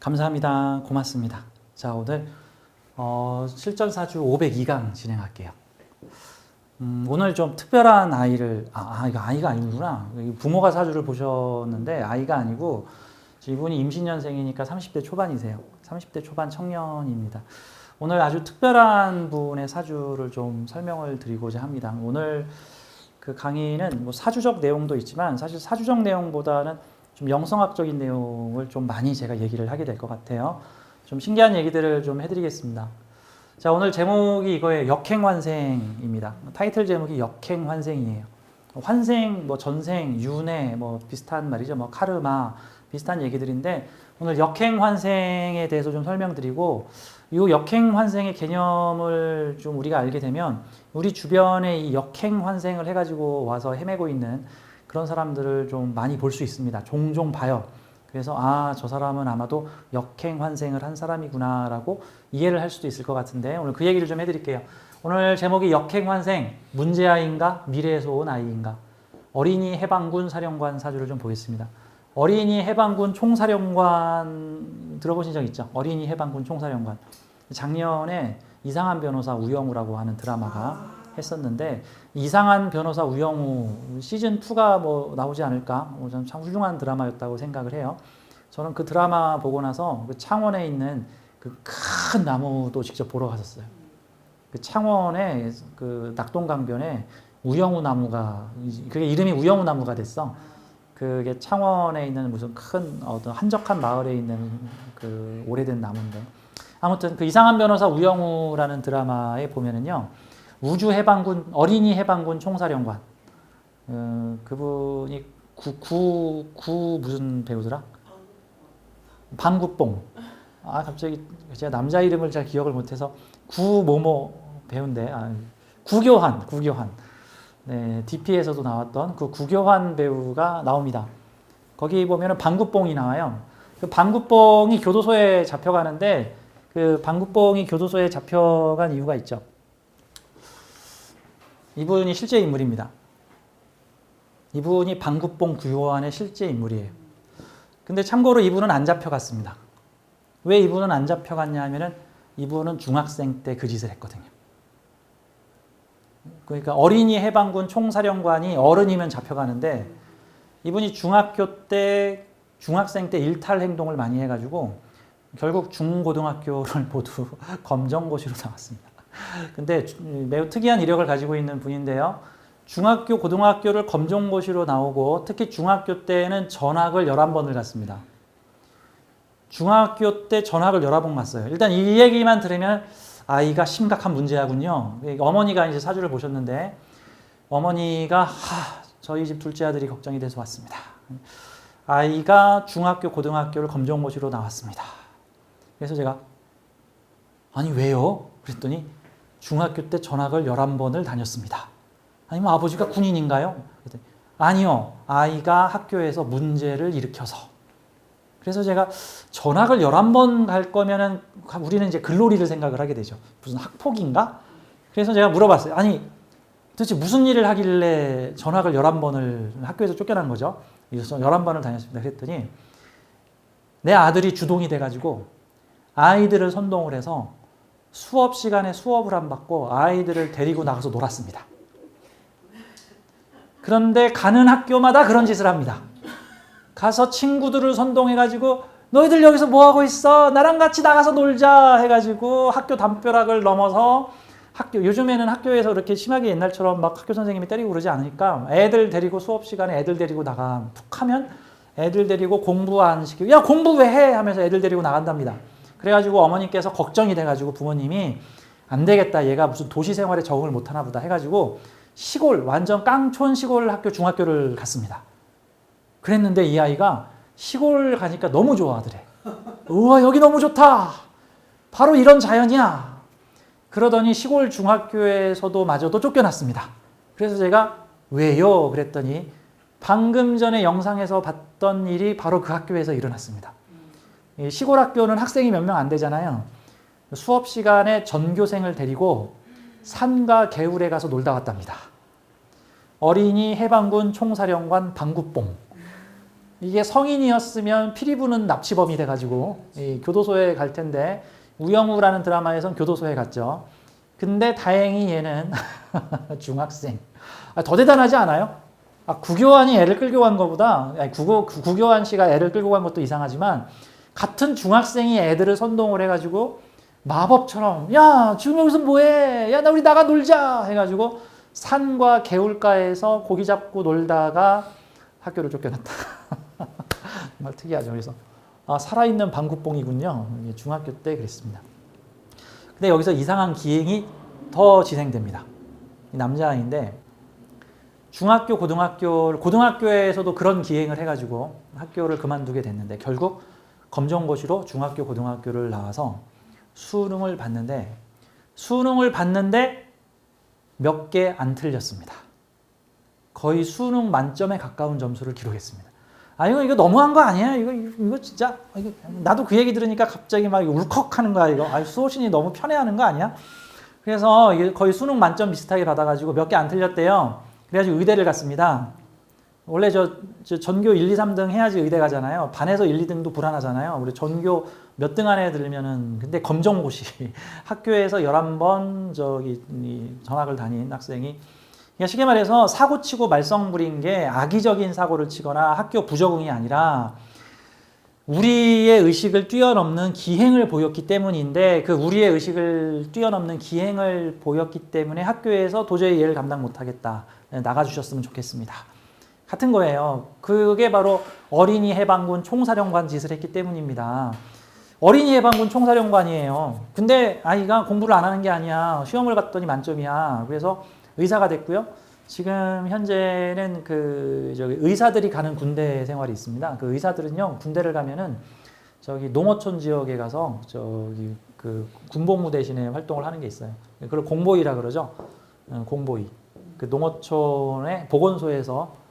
감사합니다. 고맙습니다. 자, 오늘 어, 실전사주 502강 진행할게요. 음, 오늘 좀 특별한 아이를, 아, 아, 이거 아이가 아니구나. 부모가 사주를 보셨는데 아이가 아니고 이분이 임신년생이니까 30대 초반이세요. 30대 초반 청년입니다. 오늘 아주 특별한 분의 사주를 좀 설명을 드리고자 합니다. 오늘 그 강의는 뭐 사주적 내용도 있지만 사실 사주적 내용보다는 좀 영성학적인 내용을 좀 많이 제가 얘기를 하게 될 것 같아요. 좀 신기한 얘기들을 좀 해드리겠습니다. 자, 오늘 제목이 이거예요. 역행환생입니다. 타이틀 제목이 역행환생이에요. 환생, 뭐 전생, 윤회, 뭐 비슷한 말이죠. 뭐 카르마, 비슷한 얘기들인데 오늘 역행환생에 대해서 좀 설명드리고 이 역행 환생의 개념을 좀 우리가 알게 되면 우리 주변에 이 역행 환생을 해가지고 와서 헤매고 있는 그런 사람들을 좀 많이 볼 수 있습니다. 종종 봐요. 그래서 아, 저 사람은 아마도 역행 환생을 한 사람이구나라고 이해를 할 수도 있을 것 같은데 오늘 그 얘기를 좀 해드릴게요. 오늘 제목이 역행 환생, 문제아이인가 미래에서 온 아이인가 어린이 해방군 사령관 사주를 좀 보겠습니다. 어린이 해방군 총사령관 들어보신 적 있죠? 어린이 해방군 총사령관. 작년에 이상한 변호사 우영우라고 하는 드라마가 했었는데 이상한 변호사 우영우 시즌 2가 뭐 나오지 않을까? 뭐참 훌륭한 드라마였다고 생각을 해요. 저는 그 드라마 보고 나서 그 창원에 있는 그 큰 나무도 직접 보러 갔었어요. 그 창원에 그 낙동강변에 우영우 나무가 그게 이름이 우영우 나무가 됐어. 그게 창원에 있는 무슨 큰 어떤 한적한 마을에 있는 그 오래된 나무인데 아무튼 그 이상한 변호사 우영우라는 드라마에 보면은요 우주 해방군 어린이 해방군 총사령관 어, 그분이 구 구 구 무슨 배우더라 방구뽕 아 갑자기 제가 남자 이름을 잘 기억을 못해서 구모모 배우인데 아, 구교환 구교환 네, DP에서도 나왔던 그 구교환 배우가 나옵니다. 거기 보면은 방구뽕이 나와요. 그 방구뽕이 교도소에 잡혀가는데 그 방구뽕이 교도소에 잡혀간 이유가 있죠. 이분이 실제 인물입니다. 이분이 방구뽕 구요한의 실제 인물이에요. 근데 참고로 이분은 안 잡혀갔습니다. 왜 이분은 안 잡혀갔냐 하면은 이분은 중학생 때 그 짓을 했거든요. 그러니까 어린이 해방군 총사령관이 어른이면 잡혀가는데 이분이 중학교 때 중학생 때 일탈 행동을 많이 해가지고 결국 중고등학교를 모두 검정고시로 나왔습니다. 근데 매우 특이한 이력을 가지고 있는 분인데요. 중학교, 고등학교를 검정고시로 나오고 특히 중학교 때는 전학을 11번을 갔습니다. 중학교 때 전학을 11번 갔어요. 일단 이 얘기만 들으면 아이가 심각한 문제야군요. 어머니가 이제 사주를 보셨는데 어머니가 하, 저희 집 둘째 아들이 걱정이 돼서 왔습니다. 아이가 중학교, 고등학교를 검정고시로 나왔습니다. 그래서 제가 아니 왜요? 그랬더니 중학교 때 전학을 11번을 다녔습니다. 아니면 아버지가 군인인가요? 아니요. 아이가 학교에서 문제를 일으켜서. 그래서 제가 전학을 11번 갈 거면은 우리는 이제 글로리를 생각을 하게 되죠. 무슨 학폭인가? 그래서 제가 물어봤어요. 아니, 도대체 무슨 일을 하길래 전학을 11번을 학교에서 쫓겨난 거죠? 그래서 11번을 다녔습니다. 그랬더니 내 아들이 주동이 돼가지고 아이들을 선동을 해서 수업 시간에 수업을 안 받고 아이들을 데리고 나가서 놀았습니다. 그런데 가는 학교마다 그런 짓을 합니다. 가서 친구들을 선동해가지고 너희들 여기서 뭐 하고 있어? 나랑 같이 나가서 놀자 해가지고 학교 담벼락을 넘어서 학교 요즘에는 학교에서 이렇게 심하게 옛날처럼 막 학교 선생님이 때리고 그러지 않으니까 애들 데리고 수업 시간에 애들 데리고 나가 툭 하면 애들 데리고 공부 안 시키고 야 공부 왜 해? 하면서 애들 데리고 나간답니다. 그래가지고 어머니께서 걱정이 돼가지고 부모님이 안 되겠다 얘가 무슨 도시 생활에 적응을 못하나 보다 해가지고 시골 완전 깡촌 시골 학교 중학교를 갔습니다. 그랬는데 이 아이가 시골 가니까 너무 좋아하더래. 우와 여기 너무 좋다. 바로 이런 자연이야. 그러더니 시골 중학교에서도 마저도 쫓겨났습니다. 그래서 제가 왜요? 그랬더니 방금 전에 영상에서 봤던 일이 바로 그 학교에서 일어났습니다. 시골 학교는 학생이 몇 명 안 되잖아요. 수업 시간에 전교생을 데리고 산과 개울에 가서 놀다 왔답니다. 어린이 해방군 총사령관 방구뽕. 이게 성인이었으면 피리 부는 납치범이 돼가지고 이 교도소에 갈 텐데 우영우라는 드라마에선 교도소에 갔죠. 근데 다행히 얘는 중학생. 아, 더 대단하지 않아요? 아, 구교환이 애를 끌고 간 것보다 아니, 구교, 구- 구교환 씨가 애를 끌고 간 것도 이상하지만 같은 중학생이 애들을 선동을 해가지고 마법처럼 야 지금 여기서 뭐해? 야 나 우리 나가 놀자 해가지고 산과 개울가에서 고기 잡고 놀다가 학교를 쫓겨났다. 정말 특이하죠. 그래서 아, 살아있는 방구뽕이군요. 중학교 때 그랬습니다. 근데 여기서 이상한 기행이 더 진행됩니다. 이 남자아이인데 중학교, 고등학교, 고등학교에서도 그런 기행을 해가지고 학교를 그만두게 됐는데 결국 검정고시로 중학교, 고등학교를 나와서 수능을 봤는데 수능을 봤는데 몇 개 안 틀렸습니다. 거의 수능 만점에 가까운 점수를 기록했습니다. 아 이거 이거 너무한 거 아니야? 이거 이거, 진짜 이거 나도 그 얘기 들으니까 갑자기 막 울컥하는 거야 이거. 아 수호신이 너무 편애하는 거 아니야? 그래서 거의 수능 만점 비슷하게 받아가지고 몇 개 안 틀렸대요. 그래가지고 의대를 갔습니다. 원래 저, 저 전교 1, 2, 3등 해야지 의대 가잖아요. 반에서 1, 2등도 불안하잖아요. 우리 전교 몇 등 안에 들면은 근데 검정고시 학교에서 11번 저기 이 전학을 다닌 학생이 그러니까 쉽게 말해서 사고 치고 말썽 부린 게 악의적인 사고를 치거나 학교 부적응이 아니라 우리의 의식을 뛰어넘는 기행을 보였기 때문인데 그 우리의 의식을 뛰어넘는 기행을 보였기 때문에 학교에서 도저히 얘를 감당 못하겠다 나가주셨으면 좋겠습니다. 같은 거예요. 그게 바로 어린이 해방군 총사령관 짓을 했기 때문입니다. 어린이 해방군 총사령관이에요. 근데 아이가 공부를 안 하는 게 아니야. 시험을 봤더니 만점이야. 그래서 의사가 됐고요. 지금 현재는 그 저기 의사들이 가는 군대 생활이 있습니다. 그 의사들은요 군대를 가면은 저기 농어촌 지역에 가서 저기 그 군복무 대신에 활동을 하는 게 있어요. 그걸 공보이라 그러죠. 어, 공보이. 그 농어촌의 보건소에서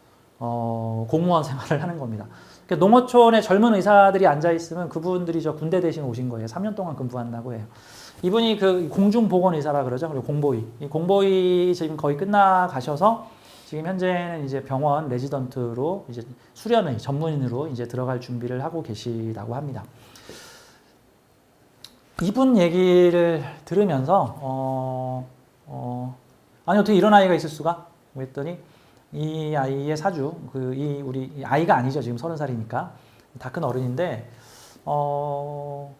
어, 공무원 생활을 하는 겁니다. 그 농어촌에 젊은 의사들이 앉아 있으면 그분들이 저 군대 대신 오신 거예요. 3년 동안 근무한다고 해요. 이분이 그 공중보건 의사라 그러죠. 그리고 공보의. 이 공보의 지금 거의 끝나 가셔서 지금 현재는 이제 병원 레지던트로 이제 수련의 전문인으로 이제 들어갈 준비를 하고 계시다고 합니다. 이분 얘기를 들으면서 어, 어, 아니 어떻게 이런 아이가 있을 수가? 그랬더니 이 아이의 사주 그 이 우리 이 아이가 아니죠 지금 서른 살이니까 다 큰 어른인데 어.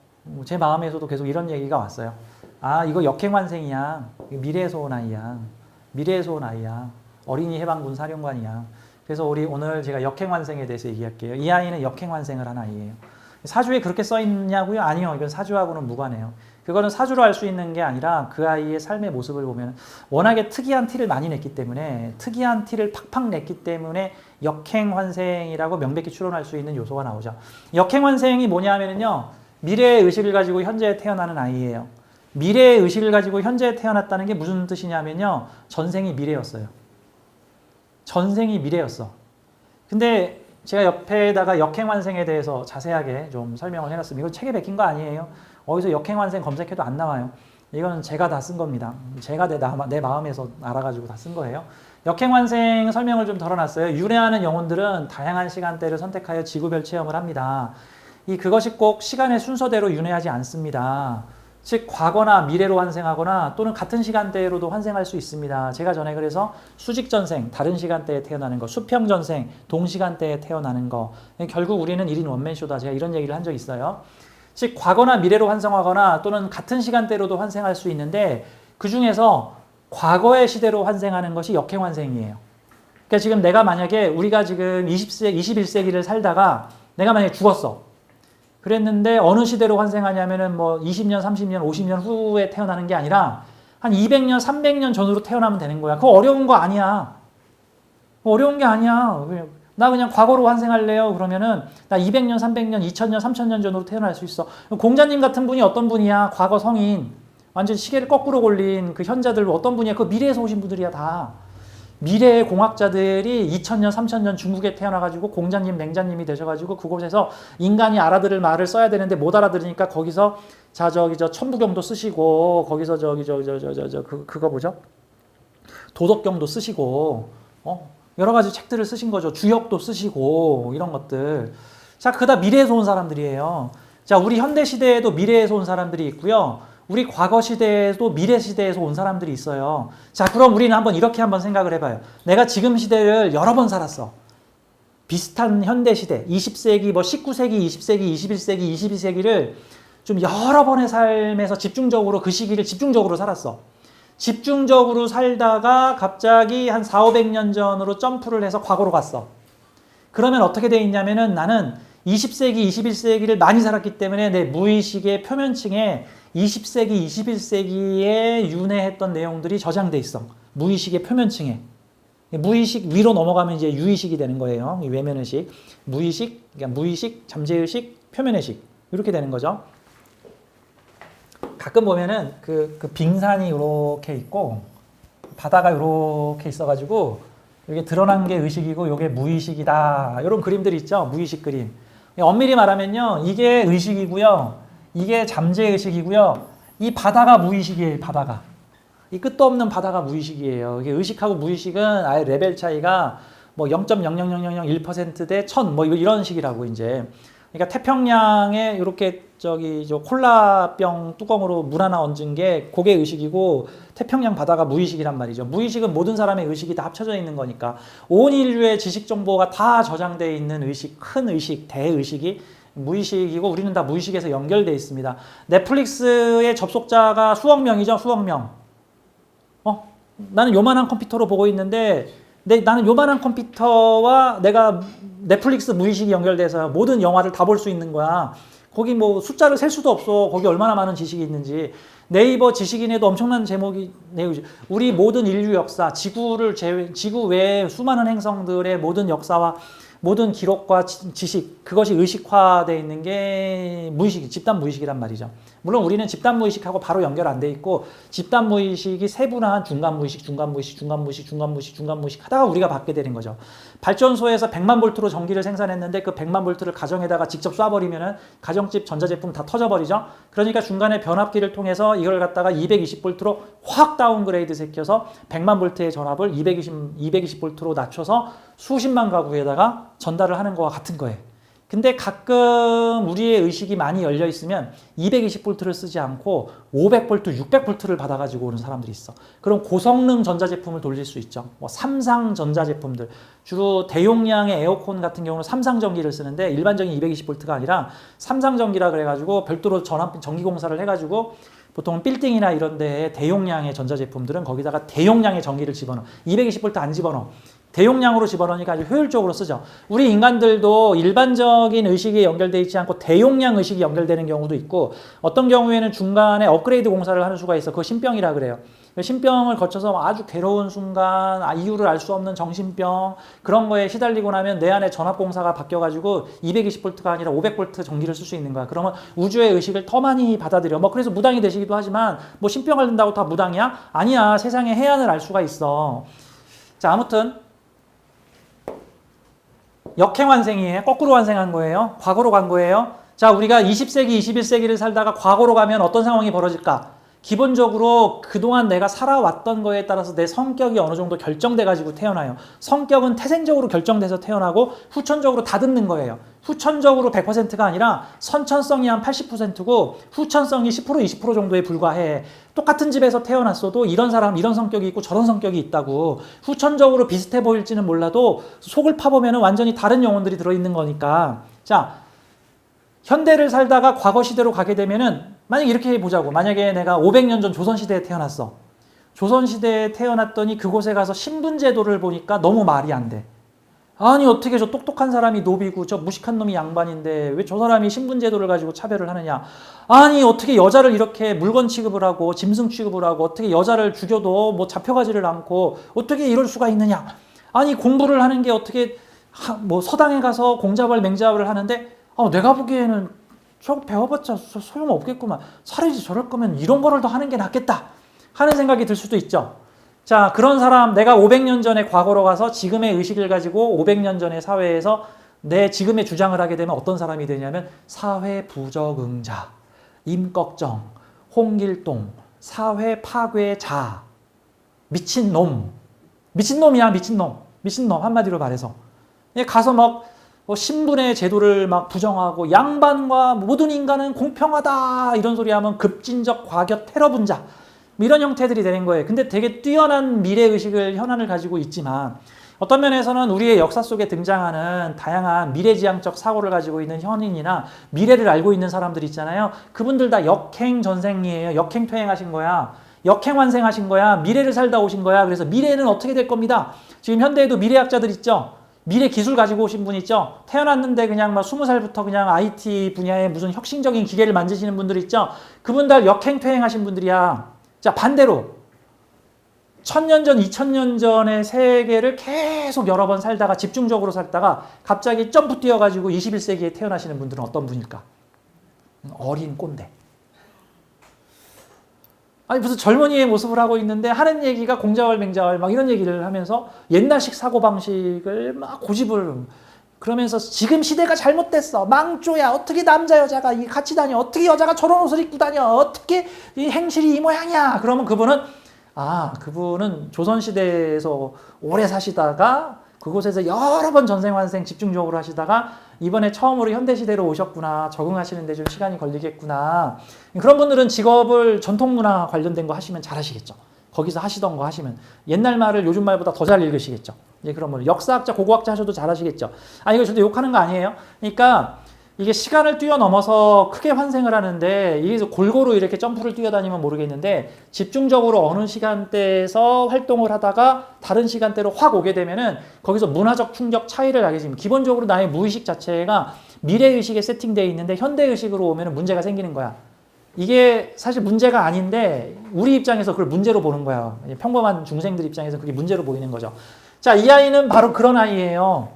제 마음에서도 계속 이런 얘기가 왔어요. 아, 이거 역행환생이야. 미래에서 온 아이야. 미래에서 온 아이야. 어린이 해방군 사령관이야. 그래서 우리 오늘 제가 역행환생에 대해서 얘기할게요. 이 아이는 역행환생을 한 아이예요. 사주에 그렇게 써 있냐고요? 아니요. 이건 사주하고는 무관해요. 그거는 사주로 알 수 있는 게 아니라 그 아이의 삶의 모습을 보면 워낙에 특이한 티를 많이 냈기 때문에 특이한 티를 팍팍 냈기 때문에 역행환생이라고 명백히 추론할 수 있는 요소가 나오죠. 역행환생이 뭐냐 하면요. 미래의 의식을 가지고 현재에 태어나는 아이예요. 미래의 의식을 가지고 현재에 태어났다는 게 무슨 뜻이냐면요. 전생이 미래였어요. 전생이 미래였어. 근데 제가 옆에다가 역행환생에 대해서 자세하게 좀 설명을 해놨습니다. 이거 책에 베낀 거 아니에요. 어디서 역행환생 검색해도 안 나와요. 이건 제가 다 쓴 겁니다. 제가 내, 나, 내 마음에서 알아가지고 다 쓴 거예요. 역행환생 설명을 좀 덜어놨어요. 유래하는 영혼들은 다양한 시간대를 선택하여 지구별 체험을 합니다. 이 그것이 꼭 시간의 순서대로 윤회하지 않습니다. 즉 과거나 미래로 환생하거나 또는 같은 시간대로도 환생할 수 있습니다. 제가 전에 그래서 수직 전생, 다른 시간대에 태어나는 거, 수평 전생, 동시간대에 태어나는 거. 결국 우리는 1인 원맨쇼다. 제가 이런 얘기를 한 적 있어요. 즉 과거나 미래로 환생하거나 또는 같은 시간대로도 환생할 수 있는데 그 중에서 과거의 시대로 환생하는 것이 역행 환생이에요. 그러니까 지금 내가 만약에 우리가 지금 20세, 21세기를 살다가 내가 만약에 죽었어. 그랬는데 어느 시대로 환생하냐면은 뭐 20년, 30년, 50년 후에 태어나는 게 아니라 한 200년, 300년 전으로 태어나면 되는 거야. 그거 어려운 거 아니야. 어려운 게 아니야. 나 그냥 과거로 환생할래요. 그러면은 나 200년, 300년, 2000년, 3000년 전으로 태어날 수 있어. 공자님 같은 분이 어떤 분이야? 과거 성인. 완전 시계를 거꾸로 골린 그 현자들 어떤 분이야? 그 미래에서 오신 분들이야 다. 미래의 공학자들이 2000년, 3000년 중국에 태어나가지고 공자님, 맹자님이 되셔가지고 그곳에서 인간이 알아들을 말을 써야 되는데 못 알아들으니까 거기서 자 저기 저 천부경도 쓰시고 거기서 저기 저기 저저저저 그 그거 뭐죠? 도덕경도 쓰시고 어 여러 가지 책들을 쓰신 거죠. 주역도 쓰시고 이런 것들. 자 그다 미래에서 온 사람들이에요. 자 우리 현대 시대에도 미래에서 온 사람들이 있고요. 우리 과거 시대에도 미래 시대에서 온 사람들이 있어요. 자, 그럼 우리는 한번 이렇게 한번 생각을 해봐요. 내가 지금 시대를 여러 번 살았어. 비슷한 현대 시대, 20세기, 뭐 19세기, 20세기, 21세기, 22세기를 좀 여러 번의 삶에서 집중적으로 그 시기를 집중적으로 살았어. 집중적으로 살다가 갑자기 한 4, 500년 전으로 점프를 해서 과거로 갔어. 그러면 어떻게 돼 있냐면은 나는 20세기, 21세기를 많이 살았기 때문에 내 무의식의 표면층에 20세기, 21세기에 윤회했던 내용들이 저장돼 있어. 무의식의 표면층에. 무의식 위로 넘어가면 이제 유의식이 되는 거예요. 이 외면의식, 무의식, 그러니까 무의식, 잠재의식, 표면의식 이렇게 되는 거죠. 가끔 보면은 그, 그 빙산이 이렇게 있고 바다가 이렇게 있어가지고 이게 드러난 게 의식이고 이게 무의식이다. 이런 그림들 있죠. 무의식 그림. 엄밀히 말하면요, 이게 의식이고요. 이게 잠재 의식이고요. 이 바다가 무의식이에요, 바다가. 이 끝도 없는 바다가 무의식이에요. 이게 의식하고 무의식은 아예 레벨 차이가 뭐 0.00001%대 1000, 뭐 이런 식이라고 이제. 그러니까 태평양에 이렇게 저기 저 콜라병 뚜껑으로 물 하나 얹은 게 그게 의식이고 태평양 바다가 무의식이란 말이죠. 무의식은 모든 사람의 의식이 다 합쳐져 있는 거니까 온 인류의 지식 정보가 다 저장되어 있는 의식, 큰 의식, 대의식이 무의식이고 우리는 다 무의식에서 연결돼 있습니다. 넷플릭스의 접속자가 수억 명이죠, 수억 명. 어? 나는 요만한 컴퓨터로 보고 있는데 내, 나는 요만한 컴퓨터와 내가 넷플릭스 무의식이 연결돼서 모든 영화를 다 볼 수 있는 거야. 거기 뭐 숫자를 셀 수도 없어. 거기 얼마나 많은 지식이 있는지. 네이버 지식인에도 엄청난 제목이 내용이죠. 우리 모든 인류 역사, 지구를 제외, 지구 외의 수많은 행성들의 모든 역사와 모든 기록과 지 식 그것이 의식화되어 있는 게 무의식, 집단 무의식이란 말이죠. 물론 우리는 집단 무의식하고 바로 연결 안 돼 있고 집단 무의식이 세분화한 중간 무의식, 중간 무의식, 중간 무의식, 중간 무의식, 중간 무의식 하다가 우리가 받게 되는 거죠. 발전소에서 100만 볼트로 전기를 생산했는데 그 100만 볼트를 가정에다가 직접 쏴버리면은 가정집 전자제품 다 터져버리죠. 그러니까 중간에 변압기를 통해서 이걸 갖다가 220 볼트로 확 다운그레이드 시켜서 100만 볼트의 전압을 220, 220 볼트로 낮춰서 수십만 가구에다가 전달을 하는 거와 같은 거예요. 근데 가끔 우리의 의식이 많이 열려 있으면 220볼트를 쓰지 않고 500볼트, 600볼트를 받아가지고 오는 사람들이 있어. 그럼 고성능 전자제품을 돌릴 수 있죠. 뭐 삼상 전자제품들. 주로 대용량의 에어컨 같은 경우는 삼상 전기를 쓰는데 일반적인 220볼트가 아니라 삼상 전기라 그래가지고 별도로 전압, 전기공사를 해가지고 보통 빌딩이나 이런 데에 대용량의 전자제품들은 거기다가 대용량의 전기를 집어넣어. 220볼트 안 집어넣어. 대용량으로 집어넣으니까 아주 효율적으로 쓰죠. 우리 인간들도 일반적인 의식이 연결되어 있지 않고 대용량 의식이 연결되는 경우도 있고 어떤 경우에는 중간에 업그레이드 공사를 하는 수가 있어. 그거 신병이라 그래요. 신병을 거쳐서 아주 괴로운 순간, 아, 이유를 알 수 없는 정신병, 그런 거에 시달리고 나면 내 안에 전압 공사가 바뀌어 가지고 220볼트가 아니라 500볼트 전기를 쓸 수 있는 거야. 그러면 우주의 의식을 더 많이 받아들여. 뭐 그래서 무당이 되시기도 하지만 뭐 신병을 든다고 다 무당이야? 아니야. 세상의 해안을 알 수가 있어. 자, 아무튼 역행완생이에요. 거꾸로 완생한 거예요. 과거로 간 거예요. 자, 우리가 20세기, 21세기를 살다가 과거로 가면 어떤 상황이 벌어질까? 기본적으로 그동안 내가 살아왔던 거에 따라서 내 성격이 어느 정도 결정돼 가지고 태어나요. 성격은 태생적으로 결정돼서 태어나고 후천적으로 다듬는 거예요. 후천적으로 100%가 아니라 선천성이 한 80%고 후천성이 10% 20% 정도에 불과해. 똑같은 집에서 태어났어도 이런 사람 이런 성격이 있고 저런 성격이 있다고 후천적으로 비슷해 보일지는 몰라도 속을 파보면 완전히 다른 영혼들이 들어있는 거니까 자 현대를 살다가 과거 시대로 가게 되면은 만약 이렇게 보자고. 만약에 내가 500년 전 조선시대에 태어났어. 조선시대에 태어났더니 그곳에 가서 신분제도를 보니까 너무 말이 안 돼. 아니, 어떻게 저 똑똑한 사람이 노비고 저 무식한 놈이 양반인데 왜 저 사람이 신분제도를 가지고 차별을 하느냐. 아니, 어떻게 여자를 이렇게 물건 취급을 하고 짐승 취급을 하고 어떻게 여자를 죽여도 뭐 잡혀가지를 않고 어떻게 이럴 수가 있느냐. 아니, 공부를 하는 게 어떻게 뭐 서당에 가서 공자발 맹자발을 하는데 어, 내가 보기에는 저 배워봤자 소용없겠구만. 차라리 저럴 거면 이런 거를 더 하는 게 낫겠다. 하는 생각이 들 수도 있죠. 자, 그런 사람, 내가 500년 전에 과거로 가서 지금의 의식을 가지고 500년 전의 사회에서 내 지금의 주장을 하게 되면 어떤 사람이 되냐면 사회 부적응자, 임꺽정, 홍길동, 사회 파괴자, 미친놈. 미친놈이야, 미친놈. 미친놈, 한마디로 말해서. 예, 가서 막 어, 신분의 제도를 막 부정하고 양반과 모든 인간은 공평하다 이런 소리 하면 급진적 과격 테러 분자 뭐 이런 형태들이 되는 거예요. 근데 되게 뛰어난 미래 의식을 현안을 가지고 있지만 어떤 면에서는 우리의 역사 속에 등장하는 다양한 미래지향적 사고를 가지고 있는 현인이나 미래를 알고 있는 사람들 있잖아요. 그분들 다 역행 전생이에요. 역행 퇴행하신 거야. 역행 환생하신 거야. 미래를 살다 오신 거야. 그래서 미래는 어떻게 될 겁니다. 지금 현대에도 미래학자들 있죠. 미래 기술 가지고 오신 분 있죠? 태어났는데 그냥 막 스무 살부터 그냥 IT 분야에 무슨 혁신적인 기계를 만드시는 분들 있죠? 그분 다 역행퇴행하신 분들이야. 자, 반대로. 천년 전, 이천년 전의 세계를 계속 여러 번 살다가 집중적으로 살다가 갑자기 점프 뛰어가지고 21세기에 태어나시는 분들은 어떤 분일까? 어린 꼰대. 아니 무슨 젊은이의 모습을 하고 있는데 하는 얘기가 공자월 맹자월 막 이런 얘기를 하면서 옛날식 사고 방식을 막 고집을 그러면서 지금 시대가 잘못됐어. 망조야. 어떻게 남자 여자가 이 같이 다녀? 어떻게 여자가 저런 옷을 입고 다녀? 어떻게 이 행실이 이 모양이야? 그러면 그분은 아 그분은 조선 시대에서 오래 사시다가 그곳에서 여러 번 전생환생 집중적으로 하시다가 이번에 처음으로 현대 시대로 오셨구나 적응하시는데 좀 시간이 걸리겠구나. 그런 분들은 직업을 전통 문화 관련된 거 하시면 잘하시겠죠. 거기서 하시던 거 하시면. 옛날 말을 요즘 말보다 더 잘 읽으시겠죠. 이제 그런 분 역사학자 고고학자 하셔도 잘하시겠죠. 아 이거 저도 욕하는 거 아니에요. 그러니까 이게 시간을 뛰어넘어서 크게 환생을 하는데 이게 골고루 이렇게 점프를 뛰어다니면 모르겠는데 집중적으로 어느 시간대에서 활동을 하다가 다른 시간대로 확 오게 되면은 거기서 문화적 충격 차이를 하게 됩니다. 기본적으로 나의 무의식 자체가 미래의식에 세팅되어 있는데 현대의식으로 오면 문제가 생기는 거야. 이게 사실 문제가 아닌데 우리 입장에서 그걸 문제로 보는 거야. 평범한 중생들 입장에서 그게 문제로 보이는 거죠. 자, 이 아이는 바로 그런 아이예요.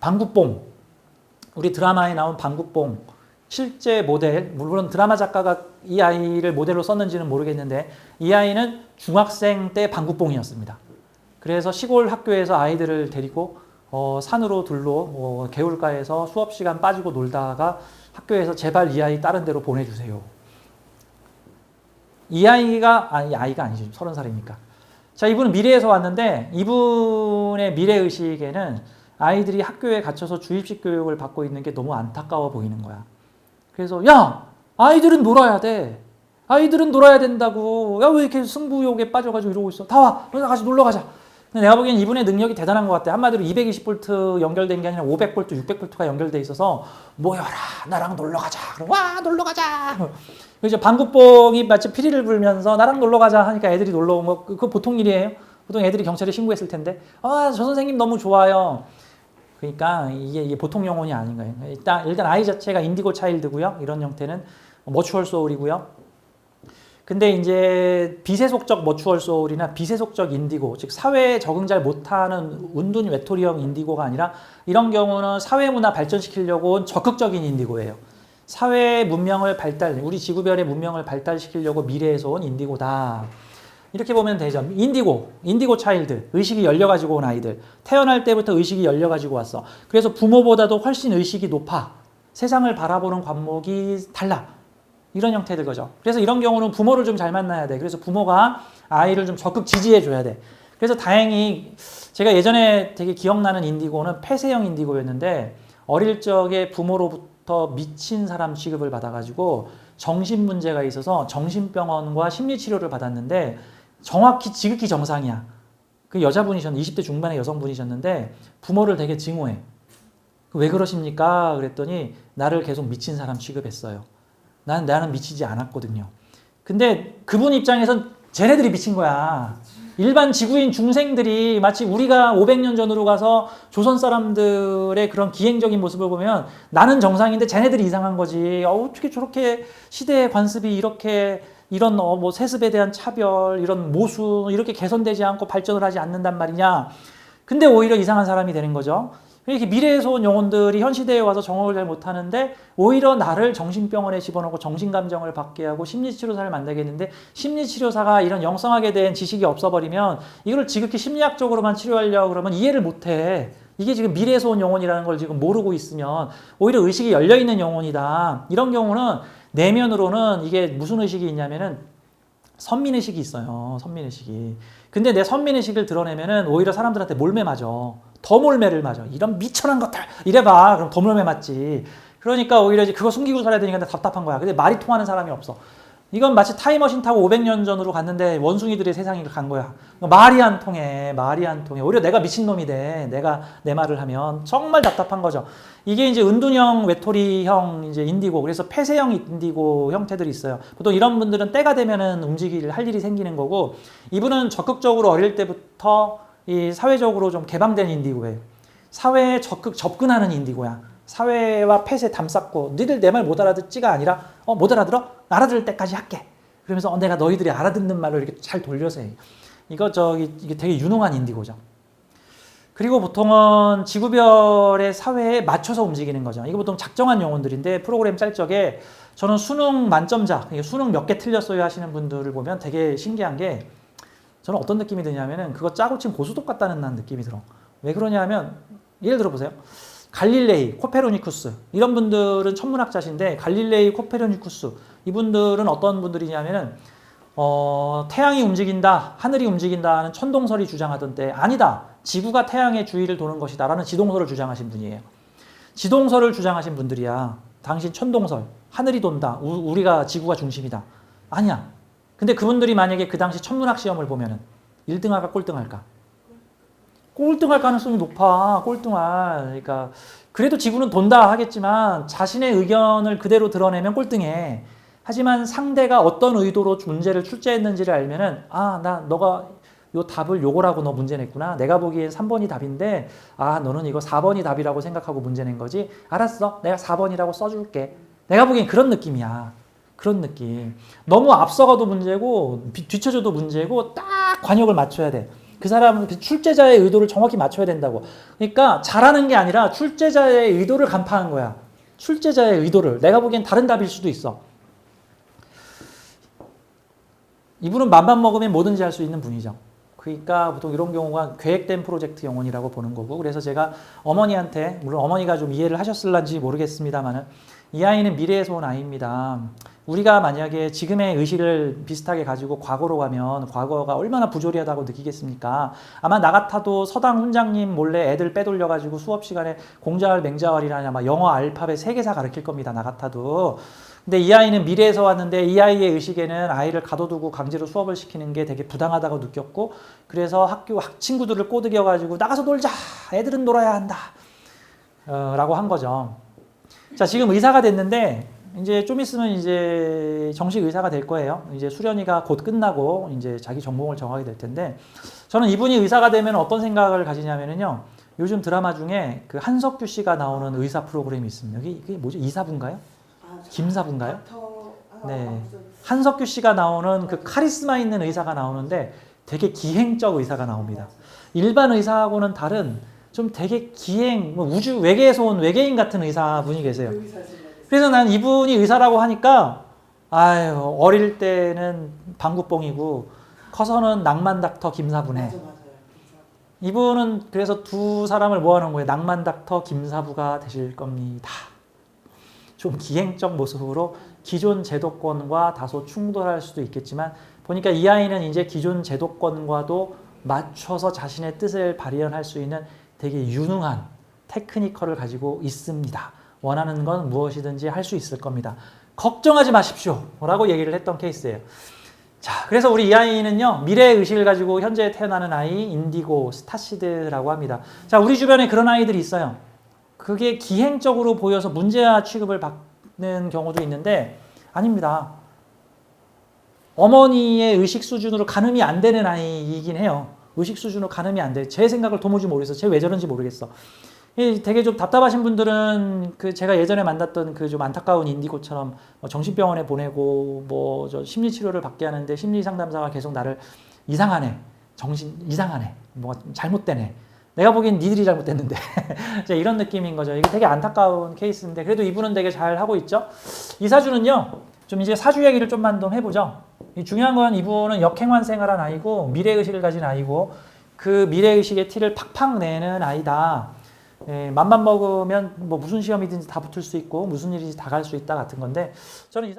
방구뽕. 우리 드라마에 나온 방구뽕 실제 모델 물론 드라마 작가가 이 아이를 모델로 썼는지는 모르겠는데 이 아이는 중학생 때 방구뽕이었습니다. 그래서 시골 학교에서 아이들을 데리고 어, 산으로 둘로 뭐 개울가에서 수업 시간 빠지고 놀다가 학교에서 제발 이 아이 다른 데로 보내주세요. 이 아이가 아니 아이가 아니죠 서른 살이니까. 자 이분은 미래에서 왔는데 이분의 미래 의식에는 아이들이 학교에 갇혀서 주입식 교육을 받고 있는 게 너무 안타까워 보이는 거야. 그래서 야 아이들은 놀아야 돼. 아이들은 놀아야 된다고. 야 왜 이렇게 승부욕에 빠져가지고 이러고 있어? 다 와. 우리 같이 놀러 가자. 내가 보기엔 이분의 능력이 대단한 것 같아. 한마디로 220V 연결된 게 아니라 500V, 600V가 연결돼 있어서 모여라. 나랑 놀러 가자. 그럼 와 놀러 가자. 이제 방구뽕이 마치 피리를 불면서 나랑 놀러 가자 하니까 애들이 놀러 온 거 그거 보통 일이에요. 보통 애들이 경찰에 신고했을 텐데 아 저 선생님 너무 좋아요. 그러니까 이게, 이게 보통 영혼이 아닌 거예요. 일단, 일단 아이 자체가 인디고 차일드고요. 이런 형태는 머추얼 소울이고요. 근데 이제 비세속적 머추얼 소울이나 비세속적 인디고, 즉 사회에 적응 잘 못하는 운둔 외톨이형 인디고가 아니라 이런 경우는 사회 문화 발전시키려고 온 적극적인 인디고예요. 사회 문명을 발달, 우리 지구별의 문명을 발달시키려고 미래에서 온 인디고다. 이렇게 보면 되죠. 인디고, 인디고 차일드, 의식이 열려가지고 온 아이들. 태어날 때부터 의식이 열려가지고 왔어. 그래서 부모보다도 훨씬 의식이 높아. 세상을 바라보는 관목이 달라. 이런 형태들 거죠. 그래서 이런 경우는 부모를 좀 잘 만나야 돼. 그래서 부모가 아이를 좀 적극 지지해 줘야 돼. 그래서 다행히 제가 예전에 되게 기억나는 인디고는 폐쇄형 인디고였는데 어릴 적에 부모로부터 미친 사람 취급을 받아가지고 정신 문제가 있어서 정신병원과 심리치료를 받았는데 정확히 지극히 정상이야. 그 여자분이셨는데 20대 중반의 여성분이셨는데 부모를 되게 증오해. 왜 그러십니까? 그랬더니 나를 계속 미친 사람 취급했어요. 난 나는 미치지 않았거든요. 근데 그분 입장에선 쟤네들이 미친 거야. 일반 지구인 중생들이 마치 우리가 500년 전으로 가서 조선 사람들의 그런 기행적인 모습을 보면 나는 정상인데 쟤네들이 이상한 거지. 어, 어떻게 저렇게 시대의 관습이 이렇게 이런 어, 뭐 세습에 대한 차별, 이런 모순 이렇게 개선되지 않고 발전을 하지 않는단 말이냐. 근데 오히려 이상한 사람이 되는 거죠. 이렇게 미래에서 온 영혼들이 현 시대에 와서 정확을 잘 못하는데 오히려 나를 정신병원에 집어넣고 정신감정을 받게 하고 심리치료사를 만나게 했는데 심리치료사가 이런 영성하게 된 지식이 없어버리면 이걸 지극히 심리학적으로만 치료하려고 그러면 이해를 못해. 이게 지금 미래에서 온 영혼이라는 걸 지금 모르고 있으면 오히려 의식이 열려있는 영혼이다. 이런 경우는 내면으로는 이게 무슨 의식이 있냐면은 선민의식이 있어요. 선민의식이. 근데 내 선민의식을 드러내면은 오히려 사람들한테 몰매 맞아. 더 몰매를 맞아. 이런 미천한 것들. 이래봐. 그럼 더 몰매 맞지. 그러니까 오히려 그거 숨기고 살아야 되니까 답답한 거야. 근데 말이 통하는 사람이 없어. 이건 마치 타임머신 타고 500년 전으로 갔는데 원숭이들의 세상으로 간 거야. 말이 안 통해. 말이 안 통해. 오히려 내가 미친놈이 돼. 내가 내 말을 하면. 정말 답답한 거죠. 이게 이제 은둔형, 외톨이형, 이제 인디고. 그래서 폐쇄형 인디고 형태들이 있어요. 보통 이런 분들은 때가 되면은 움직일, 할 일이 생기는 거고, 이분은 적극적으로 어릴 때부터 이 사회적으로 좀 개방된 인디고예요. 사회에 적극 접근하는 인디고야. 사회와 폐쇄 담쌓고 니들 내 말 못 알아듣지가 아니라 어 못 알아들어? 알아들을 때까지 할게. 그러면서 어, 내가 너희들이 알아듣는 말로 이렇게 잘 돌려서 해. 이거 저기 이게 되게 유능한 인디고죠. 그리고 보통은 지구별의 사회에 맞춰서 움직이는 거죠. 이거 보통 작정한 영혼들인데 프로그램 짤 적에 저는 수능 만점자, 이게 수능 몇 개 틀렸어요 하시는 분들을 보면 되게 신기한 게 저는 어떤 느낌이 드냐면은 그거 짜고 친 고수독 같다는 난 느낌이 들어. 왜 그러냐면 예를 들어 보세요. 갈릴레이, 코페르니쿠스 이런 분들은 천문학자신데 갈릴레이, 코페르니쿠스 이분들은 어떤 분들이냐면은 어, 태양이 움직인다, 하늘이 움직인다는 천동설이 주장하던 때 아니다. 지구가 태양의 주위를 도는 것이다라는 지동설을 주장하신 분이에요. 지동설을 주장하신 분들이야. 당신 천동설, 하늘이 돈다, 우, 우리가 지구가 중심이다. 아니야. 근데 그분들이 만약에 그 당시 천문학 시험을 보면은 1등할까 꼴등할까? 꼴등할 가능성이 높아. 꼴등할. 그러니까 그래도 지구는 돈다 하겠지만 자신의 의견을 그대로 드러내면 꼴등해. 하지만 상대가 어떤 의도로 문제를 출제했는지를 알면은 아, 나 너가 요 답을 요거라고 너 문제 냈구나. 내가 보기엔 3번이 답인데 아, 너는 이거 4번이 답이라고 생각하고 문제 낸 거지. 알았어. 내가 4번이라고 써 줄게. 내가 보기엔 그런 느낌이야. 그런 느낌. 너무 앞서가도 문제고 뒤쳐져도 문제고 딱 관역을 맞춰야 돼. 그 사람은 그 출제자의 의도를 정확히 맞춰야 된다고. 그러니까 잘하는 게 아니라 출제자의 의도를 간파한 거야. 출제자의 의도를. 내가 보기엔 다른 답일 수도 있어. 이분은 맘만 먹으면 뭐든지 할 수 있는 분이죠. 그러니까 보통 이런 경우가 계획된 프로젝트 영혼이라고 보는 거고 그래서 제가 어머니한테 물론 어머니가 좀 이해를 하셨을런지 모르겠습니다만은 이 아이는 미래에서 온 아이입니다. 우리가 만약에 지금의 의식을 비슷하게 가지고 과거로 가면 과거가 얼마나 부조리하다고 느끼겠습니까? 아마 나 같아도 서당 훈장님 몰래 애들 빼돌려가지고 수업 시간에 공자활 맹자활이라냐 막 영어 알파벳 세 개사 가르칠 겁니다. 나 같아도. 근데 이 아이는 미래에서 왔는데 이 아이의 의식에는 아이를 가둬두고 강제로 수업을 시키는 게 되게 부당하다고 느꼈고 그래서 학교 학 친구들을 꼬드겨 가지고 나가서 놀자 애들은 놀아야 한다 어, 라고 한 거죠. 자 지금 의사가 됐는데 이제 좀 있으면 이제 정식 의사가 될 거예요. 이제 수련이가 곧 끝나고 이제 자기 전공을 정하게 될 텐데 저는 이분이 의사가 되면 어떤 생각을 가지냐면요. 요즘 드라마 중에 그 한석규 씨가 나오는 의사 프로그램이 있습니다. 이게, 이게 뭐죠? 이사분가요? 김사분가요? 네. 한석규 씨가 나오는 그 카리스마 있는 의사가 나오는데 되게 기행적 의사가 나옵니다. 일반 의사하고는 다른 좀 되게 기행, 뭐 우주 외계에서 온 외계인 같은 의사분이 계세요. 그래서 난 이분이 의사라고 하니까 아유 어릴 때는 방구뽕이고 커서는 낭만 닥터 김사부네. 이분은 그래서 두 사람을 모아놓은 거예요. 낭만 닥터 김사부가 되실 겁니다. 좀 기행적 모습으로 기존 제도권과 다소 충돌할 수도 있겠지만 보니까 이 아이는 이제 기존 제도권과도 맞춰서 자신의 뜻을 발현할 수 있는 되게 유능한 테크니컬을 가지고 있습니다. 원하는 건 무엇이든지 할 수 있을 겁니다. 걱정하지 마십시오. 라고 얘기를 했던 케이스예요. 자, 그래서 우리 이 아이는요, 미래의 의식을 가지고 현재 태어나는 아이, 인디고, 스타시드라고 합니다. 자, 우리 주변에 그런 아이들이 있어요. 그게 기행적으로 보여서 문제아 취급을 받는 경우도 있는데, 아닙니다. 어머니의 의식 수준으로 가늠이 안 되는 아이이긴 해요. 의식 수준으로 가늠이 안 돼. 제 생각을 도무지 모르겠어. 쟤왜 저런지 모르겠어. 되게 좀 답답하신 분들은 그 제가 예전에 만났던 그 좀 안타까운 인디고처럼 뭐 정신병원에 보내고 뭐 저 심리 치료를 받게 하는데 심리 상담사가 계속 나를 이상하네. 정신 이상하네. 뭐가 잘못되네. 내가 보기엔 니들이 잘못됐는데 이런 느낌인 거죠. 이게 되게 안타까운 케이스인데 그래도 이분은 되게 잘 하고 있죠. 이 사주는요. 좀 이제 사주 얘기를 좀만 좀 해보죠. 이 중요한 건 이분은 역행환생을 아이고 미래의식을 가진 아이고 그 미래의식의 티를 팍팍 내는 아이다. 예, 맘만 먹으면 뭐 무슨 시험이든지 다 붙을 수 있고 무슨 일이든지 다 갈 수 있다 같은 건데 저는 이 사-